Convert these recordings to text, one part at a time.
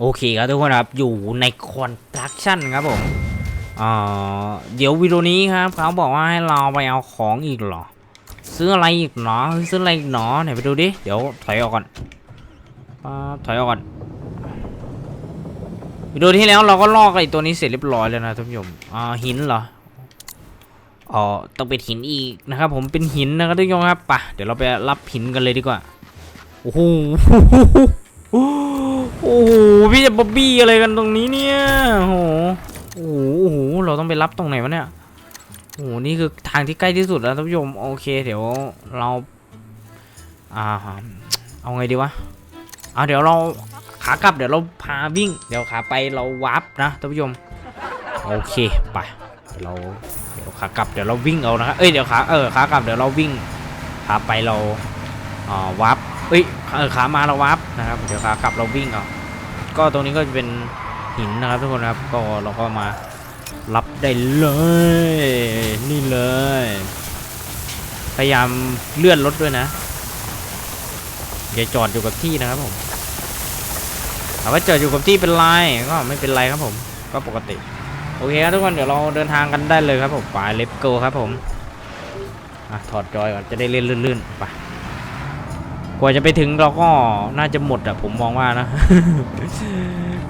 โอเคครับทุกคนครับอยู่ในคอนสตรักชั่นครับผมเอ่อเดี๋ยววิดีโอนี้ครับเขาบอกว่าให้เราไปเอาของอีกเหรอ ซื้ออะไรอีกเนาะซื้ออะไรอีกเนาะไหนไปดูดิเดี๋ยวถอยออกก่อนถอยออกก่อนวิดีโอที่แล้วเราก็ลอกไอ้ตัวนี้เสร็จเรียบร้อยแล้วนะท่านผู้ชมอ่าหินเหรออ๋อต้องเป็นหินอีกนะครับ ผมเป็นหินนะครับท่านครับปะเดี๋ยวเราไปรับหินกันเลยดีกว่าโอ้โห โอ้โหพี่จะบ๊อบบี้อะไรกันตรงนี้เนี่ยโอ้โหโอ้โหเราต้องไปรับตรงไหนวะเนี่ยโอ้โหนี่คือทางที่ใกล้ที่สุดแล้วท่านผู้ชมโอเค เดี๋ยวเราอ่าเอาไงดีวะเอาเดี๋ยวเราขากลับเดี๋ยวเราพาวิ่ง เดี๋ยวขาไปเราวาร์ปนะท่านผู้ชมโอเคไปเดี๋ยวเราเดี๋ยวขากลับเดี๋ยวเราวิ่งเอานะครับเอ้ยเดี๋ยวขาเออขากลับเดี๋ยวเราวิ่งขาไปเราอ่าวาร์ปเอ้ยเออขามาเราวับนะครับเดี๋ยวขากลับเราวิ่งเอา ก็ตรงนี้ก็จะเป็นหินนะครับทุกคนครับก็เราก็มารับได้เลย นี่เลย พยายามเลื่อนรถด้วยนะอย่าจอดอยู่กับที่นะครับผมถามว่าจอดอยู่กับที่เป็นไรก็ไม่เป็นไรครับผม ก็ปกติ โอเคครับทุกคนเดี๋ยวเราเดินทางกันได้เลยครับผมไปเล็บโกครับผมอะถอดจอยก่อนจะได้เล่นลื่นๆไป ว่าจะไปถึงเราก็น่าจะหมดอะผมมองว่านะ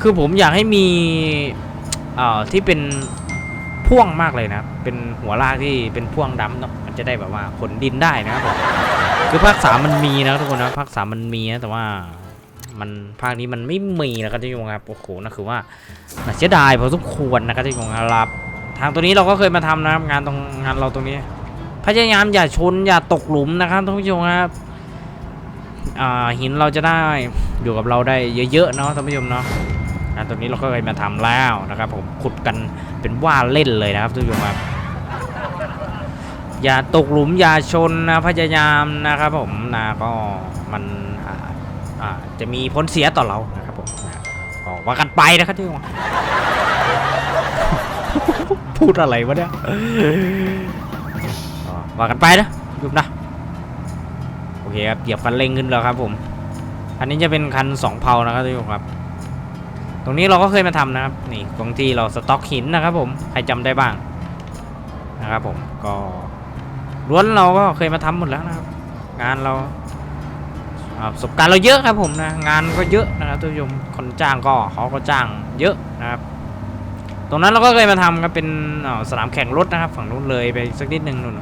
คือผมอยากให้มีอ่อที่เป็นพ่วงมากเลยนะ เป็นหัวลากที่เป็นพ่วงดำเนาะ มันจะได้แบบว่าขนดินได้นะครับผม คือภาคสามมันมีนะทุกคนนะ ภาคสามมันมีนะแต่ว่ามันภาคนี้มันไม่มีนะครับที่ยงครับ โอ้โหนั่นคือว่าน่าเสียดายพอสมควรนะครับที่ยงครับ ทางตัวนี้เราก็เคยมาทำนะครับงานตรงงานเราตรงนี้ พยายามอย่าชนอย่าตกหลุมนะครับท่านผู้ชมครับ หินเราจะได้อยู่กับเราได้เยอะๆเนาะท่านผู้ชมเนาะอ่าตรงนี้เราก็เคยมาทำแล้วนะครับ ผมขุดกันเป็นว่าเล่นเลยนะครับท่านผู้ชมครับอย่าตกหลุมอย่าชนนะพยายามนะครับ ผมนะก็มันอ่าจะมีผลเสียต่อเรานะครับผมนะก็ว่ากันไปนะครับท่านผู้ชมพูดอะไรวะเนี่ยว่ากันไปนะทุกนะ เคครับเหยียบคันเร่งขึ้นแล้วครับผมอันนี้จะเป็นคันสองเพานะครับทุกคนครับ ตรงนี้เราก็เคยมาทำนะครับ นี่ตรงที่เราสต็อกหินนะครับผมใครจำได้บ้างนะครับผมก็ล้วนเราก็เคยมาทำหมดแล้วนะครับ งานเราประสบการณ์เราเยอะครับผมนะงานก็เยอะนะครับทุกผู้ชมคนจ้างก็เขาก็จ้างเยอะนะครับ ตรงนั้นเราก็เคยมาทำครับเป็นสนามแข่งรถนะครับ ฝั่งนู้นเลยไปสักนิดนึงนู่น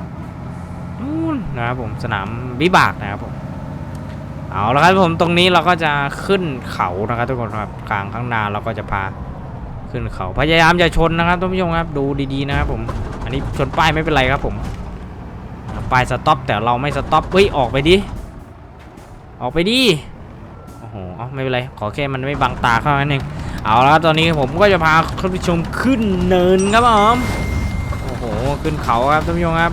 นะครับผมสนามวิบากนะครับผมเอาละครับผมตรงนี้เราก็จะขึ้นเขานะครับทุกคนครับกลางข้างหน้าเราก็จะพาขึ้นเขาพยายามอย่าชนนะครับท่านผู้ชมครับดูดีๆนะครับผม อันนี้ชนป้ายไม่เป็นไรครับผมป้ายสต็อปแต่เราไม่สต็อปเฮ้ยออกไปดิออกไปดิโอ้โหเอาไม่เป็นไรขอแค่มันไม่บังตาเข้านั้นเองเอาละครับตอนนี้ผมก็จะพาท่านผู้ชมขึ้นเนินครับผมโอ้โหขึ้นเขาครับท่านผู้ชมครับ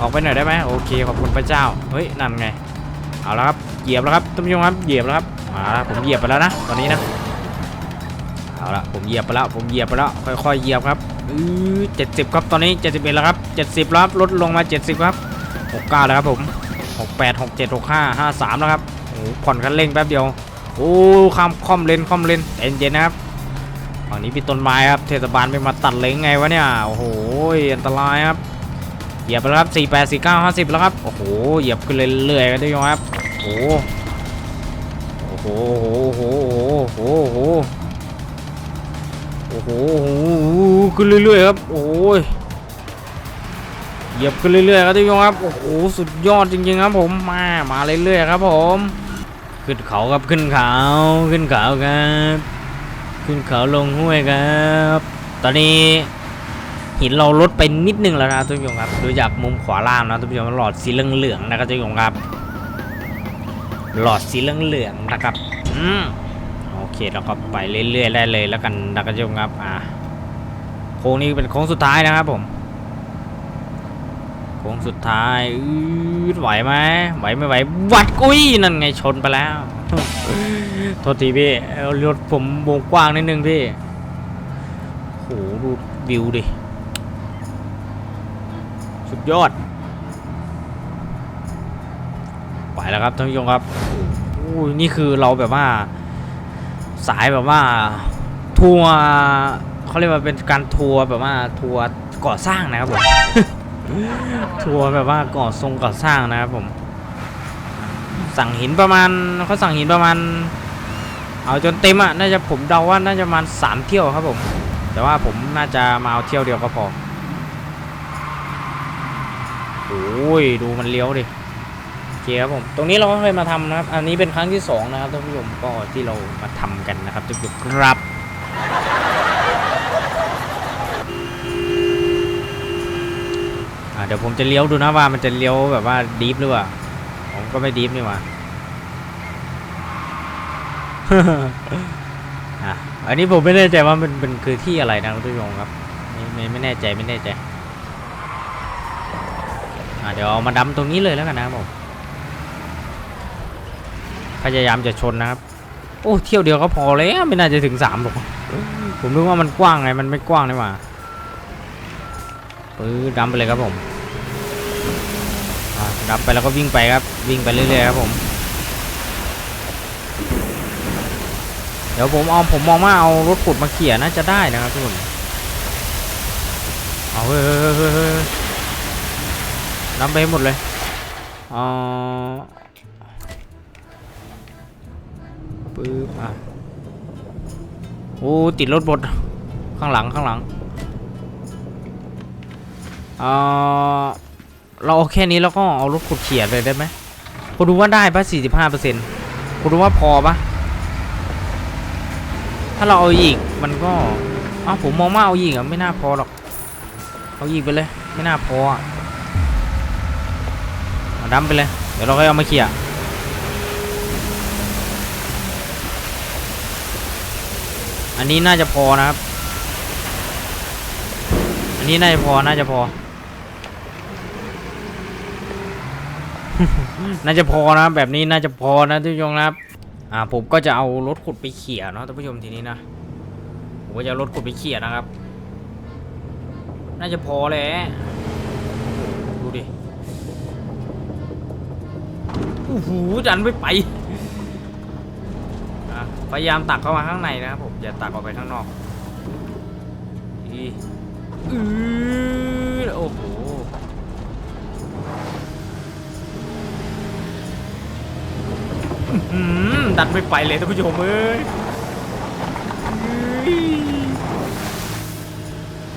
ออกไปหน่อยได้ไหมโอเคขอบคุณพระเจ้า เฮ้ยนั่นไง เอาละครับเหยียบแล้วครับท่านผู้ชมครับเหยียบแล้วครับมาผมเหยียบไปแล้วนะตอนนี้นะเอาละผมเหยียบไปแล้วผมเหยียบไปแล้วค่อยๆเหยียบครับอือเจ็ดสิบครับตอนนี้เจ็ดสิบเอ็ดแล้วครับเจ็ดสิบแล้วครับลดลงมาเจ็ดสิบครับหกเก้าแล้วครับผมหกแปดหกเจ็ดหกห้าห้าสามแล้วครับโอ้ผ่อนคันเร่งแป๊บเดียวโอ้ข้ามคอมเลนคอมเลนเย็นๆนะครับฝั่งนี้มีต้นไม้ครับเทศบาลไม่มาตัดเลยไงวะเนี่ยโอ้โหอันตรายครับ เหยียบไปแล้วครับ4 8 4 9 50แล้วครับ โอ้โห เหยียบขึ้นเรื่อยๆกันด้วยครับโอ้โหโอ้โห โอ้โห โอ้โห โอ้โห โอ้โห ขึ้นเรื่อยๆครับ โอ้ย เหยียบขึ้นเรื่อยๆครับทุกท่านครับ โอ้โห สุดยอดจริงๆครับผม มา มาเรื่อยๆครับผม ขึ้นเขาครับ ขึ้นเขา ขึ้นเขาครับ ขึ้นเขาลงห้วยครับ ตอนนี้ หินเราลดไปนิดนึงแล้วนะทุกผู้ชมครับดูจากมุมขวาล่างนะทุกผู้ชมหลอดสีเหลืองๆนะครับทุกผู้ชมครับ หลอดสีเหลืองๆนะครับอืมโอเคเราก็ไปเรื่อยๆได้เลยแล้วกันนะครับทุกผู้ชมครับอ่าโค้งนี้เป็นโค้งสุดท้ายนะครับผมโค้งสุดท้ายอืดไหวไหมไหวไม่ไหววัดกุ้ยนั่นไงชนไปแล้วโทษทีพี่เอารถผมวงกว้างนิดนึงพี่โหดูวิวดิ ยอด ไปแล้วครับท่านผู้ชมครับโอ้ยนี่คือเราแบบว่า สายแบบว่า ทัวร์เขาเรียกว่าเป็นการทัวร์แบบว่าทัวร์ก่อสร้างนะครับผมทัวร์แบบว่าก่อทรงก่อสร้างนะครับผม สั่งหินประมาณเขาสั่งหินประมาณ เอาจนเต็มอะน่าจะผมเดาว่าน่าจะประมาณสามเที่ยวครับผม แต่ว่าผมน่าจะมาเอาเที่ยวเดียวก็พอโอุ้ยดูมันเลี้ยวดิโอเคครับผมตรงนี้เราก็เคยมาทำนะครับ อันนี้เป็นครั้งที่สองนะครับท่านผู้ชมก็ที่เรามาทำกันนะครับทุกๆครับเดี๋ยวผมจะเลี้ยวดูนะว่ามันจะเลี้ยวแบบว่าดีฟหรือเปล่าผมก็ไม่ดีฟนี่หว่าอันนี้ผมไม่แน่ใจว่ามันเป็นคือที่อะไรนะคุณผู้ชมครับไม่ไม่ไม่แน่ใจไม่แน่ใจ เดี๋ยวเอามาดำตรงนี้เลยแล้วกันนะครับผมพยายามจะชนนะครับ โอ้เที่ยวเดียวก็พอแล้วไม่น่าจะถึงสามหรอกผมนึกว่ามันกว้างไงมันไม่กว้างนี่หว่าปื้อดำไปเลยครับผมอะดำไปแล้วก็วิ่งไปครับ วิ่งไปเรื่อยๆครับผมเดี๋ยวผมเอาผมมองว่าเอารถขุดมาเขี่ยน่าจะได้นะครับทุกคนเอาเฮ้ย น้ำไปให้หมดเลยอ่อปึ๊บอะโอ้ติดรถบดข้างหลังข้างหลังเอ่อเราเอาแค่นี้แล้วก็เอารถขุดเขี่ยเลยได้ไหมคุณดูว่าได้ปะสี่สิบห้าเปอร์เซ็นต์คุณดูว่าพอปะถ้าเราเอาอีกมันก็อ้าผมมองว่าเอาอีกอะไม่น่าพอหรอก เอาอีกไปเลย ไม่น่าพออะ เอาดัมไปเลย เดี๋ยวเราค่อยเอามาเขี่ยอันนี้น่าจะพอนะครับ อันนี้น่าจะพอ น่าจะพอ น่าจะพอนะแบบนี้น่าจะพอนะทุกท่านนะครับ อ่าผมก็จะเอารถขุดไปเขี่ยเนาะท่านผู้ชมทีนี้นะ ผมก็จะรถขุดไปเขี่ยนะครับ น่าจะพอแหละ อ้โหดันไม่ไปพยายามตักเข้ามาข้างในนะครับผมอย่าตักออกไปข้างนอกอีอือโอ้โหดันไม่ไปเลยท่านผู้ชมเอ้ย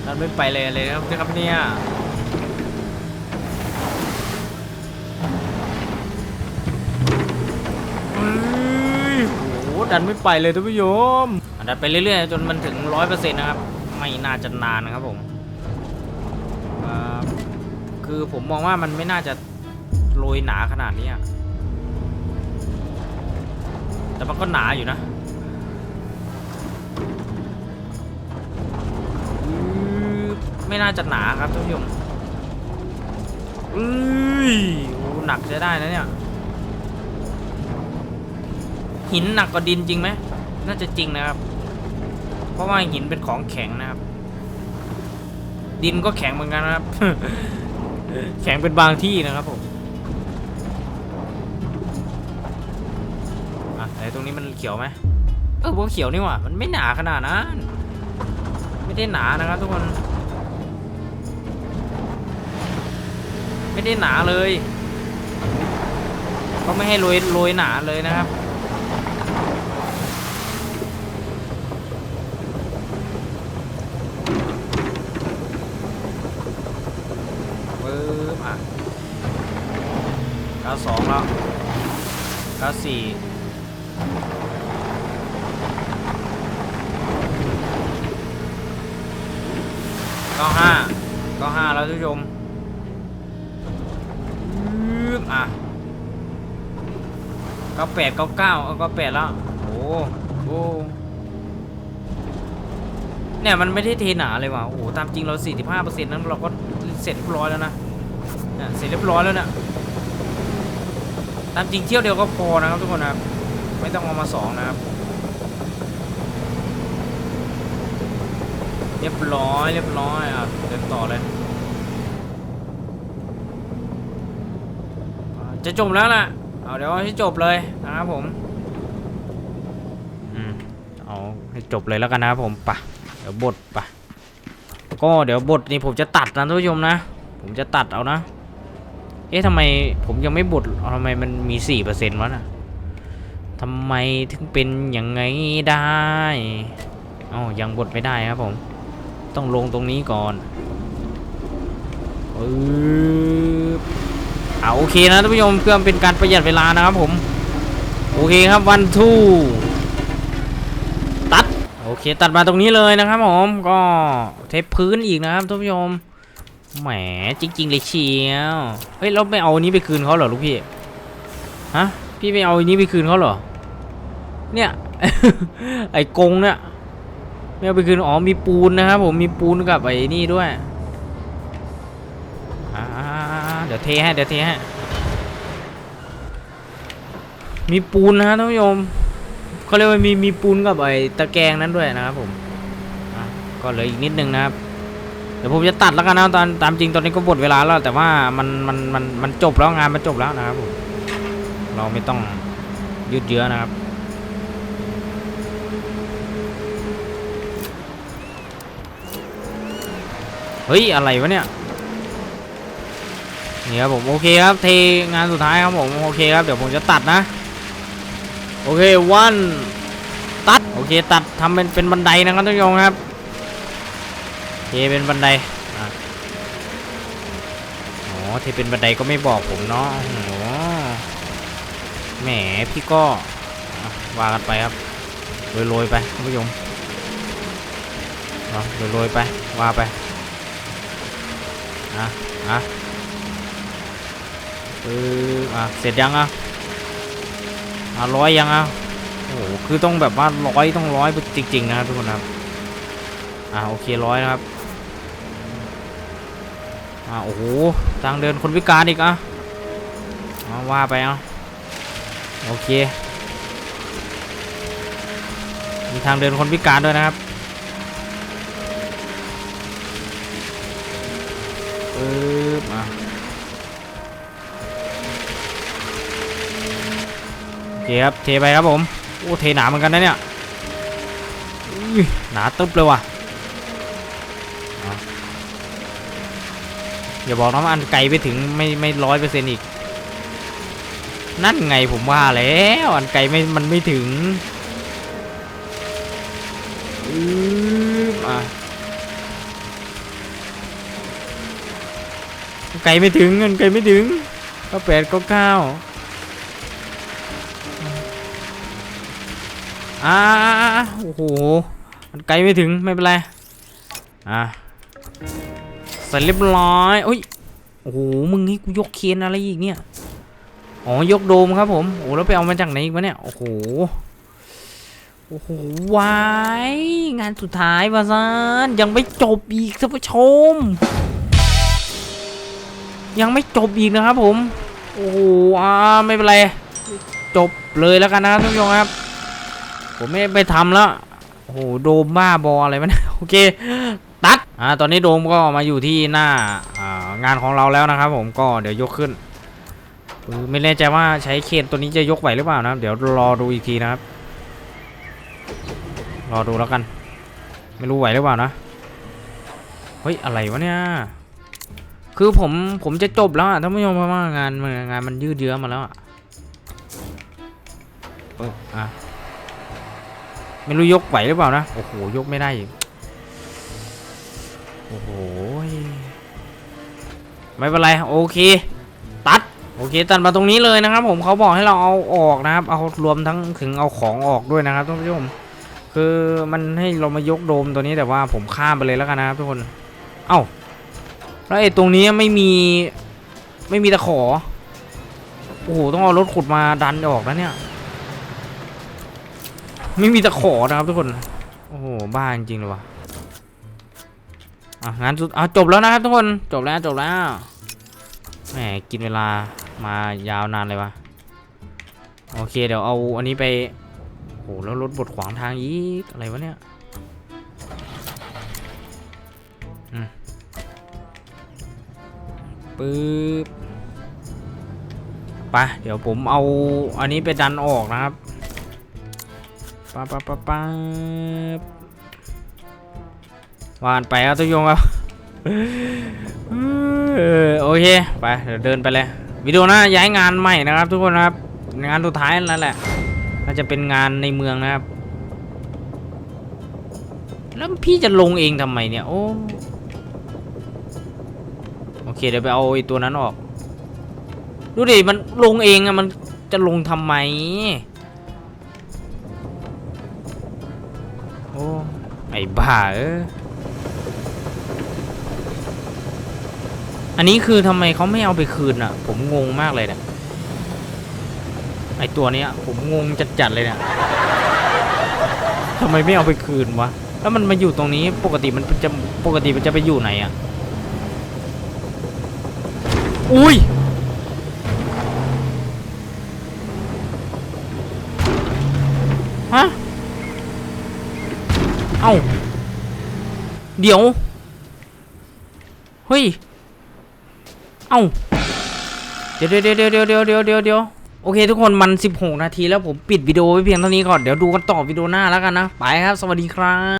ดันไม่ไปเลยเลยนะครับนะครับเนี่ย โอ้ดันไม่ไปเลยท่านผู้ชมดันไปเรื่อยๆจนมันถึงร้อยเปอร์เซ็นต์นะครับ ไม่น่าจะนานนะครับผมคือผมมองว่ามันไม่น่าจะโรยหนาขนาดนี้แต่มันก็หนาอยู่นะไม่น่าจะหนาครับท่านผู้ชมอุ้ยโอ้หนักจะได้นะเนี่ย หินหนักกว่าดินจริงไหมน่าจะจริงนะครับ เพราะว่าหินเป็นของแข็งนะครับ ดินก็แข็งเหมือนกันนะครับ แข็งเป็นบางที่นะครับผมอะไหนตรงนี้มันเขียวไหมเออพวกเขียวนี่หว่ามันไม่หนาขนาดนั้น ไม่ได้หนานะครับทุกคน ไม่ได้หนาเลยเขาไม่ให้โรยโรยหนาเลยนะครับ ปึ๊บอะเก้าสองแล้วเก้าสี่เก้าห้าเก้าห้าแล้วทุกชมอะเก้าแปดเก้าเก้าเอาเก้าแปดแล้วโอ้โหเนี่ยมันไม่ได้เทหนาเลยว่ะโอ้โหตามจริงเรา 45%นั้นเราก็เสร็จเรียบร้อยแล้วนะเนี่ยเสร็จเรียบร้อยแล้วเนี่ย ตามจริงเที่ยวเดียวก็พอนะครับทุกคนนะครับ ไม่ต้องเอามาสองนะครับ เรียบร้อยเรียบร้อยอะเดินต่อเลยจะจบแล้วนะเอาเดี๋ยวให้จบเลยนะครับผมอืมเอาให้จบเลยแล้วกันนะครับผมปะเดี๋ยวบทปะก็เดี๋ยวบทนี่ผมจะตัดนะท่านผู้ชมนะ ผมจะตัดเอานะ เอ๊ะทำไมผมยังไม่บทเอาทำไมมันมีสี่เปอร์เซ็นต์วะน่ะทำไมถึงเป็นอย่างไงได้อ้ายังบทไม่ได้ครับผม ต้องลงตรงนี้ก่อนปึ๊บอ่าโอเคนะท่านผู้ชมเพื่อเป็นการประหยัดเวลานะครับผม โอเคครับวันทูตัด โอเค ตัดมาตรงนี้เลยนะครับผม ก็เทพื้นอีกนะครับท่านผู้ชม แหมจริง ๆ เลยเชียวเฮ้ยเราไม่เอาอันนี้ไปคืนเขาเหรอลูกพี่ฮะพี่ไม่เอาอันนี้ไปคืนเขาเหรอ เนี่ยไอ้กงเนี่ยไม่เอาไปคืนอ๋อมีปูนนะครับผมมีปูนกับไอ้นี่ด้วยเดี๋ยวเทให้เดี๋ยวเทให้มีปูนนะฮะท่านผู้ชมเขาเรียกว่ามีมีปูนกับไอ้ตะแกรงนั้นด้วยนะครับผมก็เหลืออีกนิดนึงนะครับ เดี๋ยวผมจะตัดแล้วกันนะตอนตามจริงตอนนี้ก็หมดเวลาแล้ว แต่ว่ามันมันมันมันจบแล้วงานมันจบแล้วนะครับผมเราไม่ต้องยืดเยื้อนะครับเฮ้ย อะไรวะเนี่ยนี่ครับผมโอเคครับเทงานสุดท้ายครับผมโอเคครับเดี๋ยวผมจะตัดนะ โอเควันตัดโอเคตัดทำเป็นเป็นบันไดนะครับท่านผู้ชมครับ เทเป็นบันไดอะอ๋อเทเป็นบันไดก็ไม่บอกผมเนาะโอ้โหแหมพี่ก็ว่ากันไปครับโรยๆไปท่านผู้ชมเนาะโรยๆไปว่าไปอะอะเอออะเสร็จยังอะอะร้อยยังอะโอ้โหคือต้องแบบว่าร้อยต้องร้อยจริงๆนะครับทุกคนครับอะโอเคร้อยนะครับ อะโอ้โหทางเดินคนพิการอีกอะเอาว่าไปอะโอเค มีทางเดินคนพิการด้วยนะครับปึ๊บอะโอเคครับเทไปครับผม โอ้เทหนาเหมือนกันนะเนี่ยหนาตึ๊บเลยว่ะ อย่าบอกนะว่าอันไกลไปถึงไม่ไม่ร้อยเปอร์เซ็นต์อีก นั่นไงผมว่าแล้วอันไกลไม่มันไม่ถึงอืมอะไกลไม่ถึงอันไกลไม่ถึงก็แปดก็เก้าอ่าโอ้โหมันไกลไม่ถึงไม่เป็นไรอะ เสร็จเรียบร้อยอุ้ยโอ้โหมึงนี่กูยกเคนอะไรอีกเนี่ยอ๋อยกโดมครับผมโอ้แล้วไปเอามาจากไหนอีกวะเนี่ยโอ้โหโอ้โหวายงานสุดท้ายวะซานยังไม่จบอีกท่านผู้ชม ยังไม่จบอีกนะครับผมโอ้โหอ่าไม่เป็นไรจบเลยแล้วกันนะท่านผู้ชมครับ ผมไม่ไปทำแล้วโอ้โหโดมบ้าบออะไรวะเนี่ยโอเค ตัดอ่าตอนนี้โดมก็มาอยู่ที่หน้าอ่างานของเราแล้วนะครับ ผมก็เดี๋ยวยกขึ้นไม่แน่ใจว่าใช้เคนตัวนี้จะยกไหวหรือเปล่านะครับ เดี๋ยวรอดูอีกทีนะครับ รอดูแล้วกัน ไม่รู้ไหวหรือเปล่านะเฮ้ยอะไรวะเนี่ยคือผมผมจะจบแล้วอะท่านผู้ชมเพราะว่างานมันงานมันยืดเยื้อมาแล้วอะอะไม่รู้ยกไหวหรือเปล่านะโอ้โหยกไม่ได้ โอ้โหไม่เป็นไรโอเค ตัดโอเคตัดมาตรงนี้เลยนะครับ ผมเขาบอกให้เราเอาออกนะครับ เอารวมทั้งถึงเอาของออกด้วยนะครับท่านผู้ชมคือมันให้เรามายกโดมตัวนี้แต่ว่าผมข้ามไปเลยแล้วกันนะครับทุกคน เอ้าแล้วไอ้ตรงนี้ไม่มีไม่มีตะขอ โอ้โหต้องเอารถขุดมาดันออกแล้วเนี่ย ไม่มีตะขอนะครับทุกคน โอ้โหบ้าจริงเลยว่ะ อะงานสุดอะจบแล้วนะครับทุกคนจบแล้วจบแล้วแหมกินเวลามายาวนานเลยวะโอเคเดี๋ยวเอาอันนี้ไปโหแล้วรถบดขวางทางอีกอะไรวะเนี่ยปึ๊บไปเดี๋ยวผมเอาอันนี้ไปดันออกนะครับปั๊บปั๊บปั๊บปั๊บ วานไปครับทุกยงครับโอเคไปเดี๋ยวเดินไปเลยวิดีโอหน้าย้ายงานใหม่นะครับ ทุกคนนะครับงานสุดท้ายนั่นแหละน่าจะเป็นงานในเมืองนะครับ แล้วพี่จะลงเองทำไมเนี่ยโอ้โอเคเดี๋ยวไปเอาไอ้ตัวนั้นออก ดูดิมันลงเองอะมันจะลงทำไมโอ้ไอ้บ้าเออ อันนี้คือทำไมเขาไม่เอาไปคืนอะ ผมงงมากเลยเนี่ยไอตัวเนี้ยผมงงจัดๆเลยเนี่ยทำไมไม่เอาไปคืนวะแล้วมันมาอยู่ตรงนี้ปกติมันจะปกติมันจะไปอยู่ไหนอะอุ้ยฮะเอ้าเดี๋ยวเฮ้ย เอ้า เดี๋ยวเดี๋ยวเดี๋ยวเดี๋ยวเดี๋ยวเดี๋ยวเดี๋ยวเดี๋ยวโอเคทุกคนมัน 16 นาทีแล้วผมปิดวิดีโอไว้เพียงเท่านี้ก่อน เดี๋ยวดูกันต่อวิดีโอหน้าแล้วกันนะ ไปครับ สวัสดีครับ